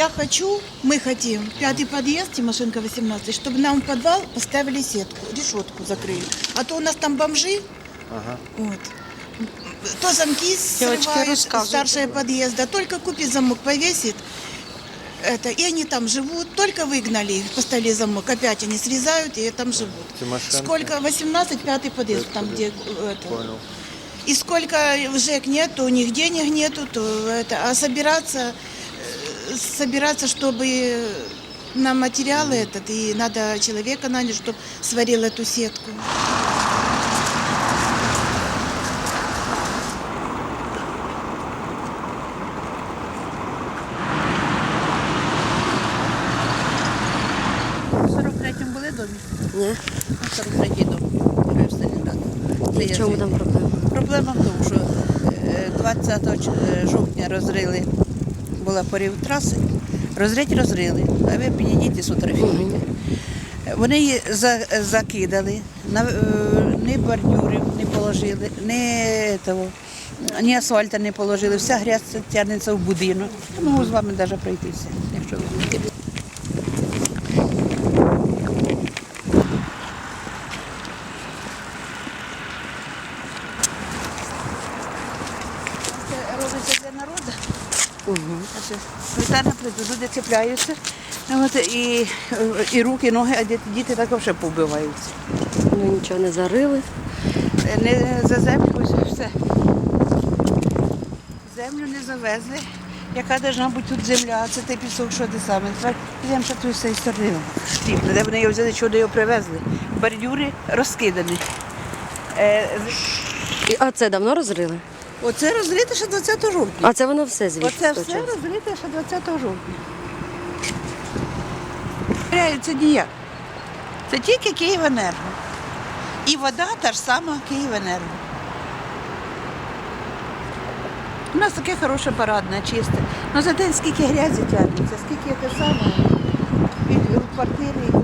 Я хочу, мы хотим, пятый подъезд, Тимошенко 18, чтобы нам в подвал поставили сетку, решетку закрыли. А то у нас там бомжи, Ага. вот. То замки срывают, старшая подъезда, только купит замок, повесит, это, и они там живут, только выгнали, поставили замок, опять они срезают и там живут. Тимошенко. Сколько? 18, пятый подъезд, Пятый там где подъезд. это. Понял. И сколько в ЖЭК нет, у них денег нету, то это, а собираться, э, собираться, чтобы на материалы этот, и надо человека нанять, чтобы сварил эту сетку. У 43-му були домі? Ні. 43-й дом. Героїв Сталінграду. Це І є в чому звідти. там проблема? Проблема в тому, що е, 20 ч- е, жовтня розрили, була порів траси, розрить розрили, а ви підійдіть і сфотографіруйте. Вони її за- закидали, е, ні бордюрів не положили, ні, того, ні асфальта не положили, вся грязь тягнеться в будинок. Я можу з вами навіть пройтися, якщо ви хочете. Це робиться для народу. Угу. Прийдуть, люди цепляються. От, і, і руки, і ноги, а діти, діти також ще повбиваються. Ну нічого не зарили. Не за землю, все. Землю не завезли. Яка должна бути тут земля, це той пісок, що те саме. Підемо ще тут з цієї сторони. Де вони його взяли, чого його привезли. Бордюри розкидані. Е, А це давно розрили? Оце розрите ще 20 жовтня. А це воно все звідси. Оце все розрите ще 20 жовтня. Це ніяк. Це тільки Київенерго. І вода та ж сама Київенерго. У нас таке хороше парадне, чисте. Ну за день скільки грязі тягнеться, скільки те саме. І в квартирі, і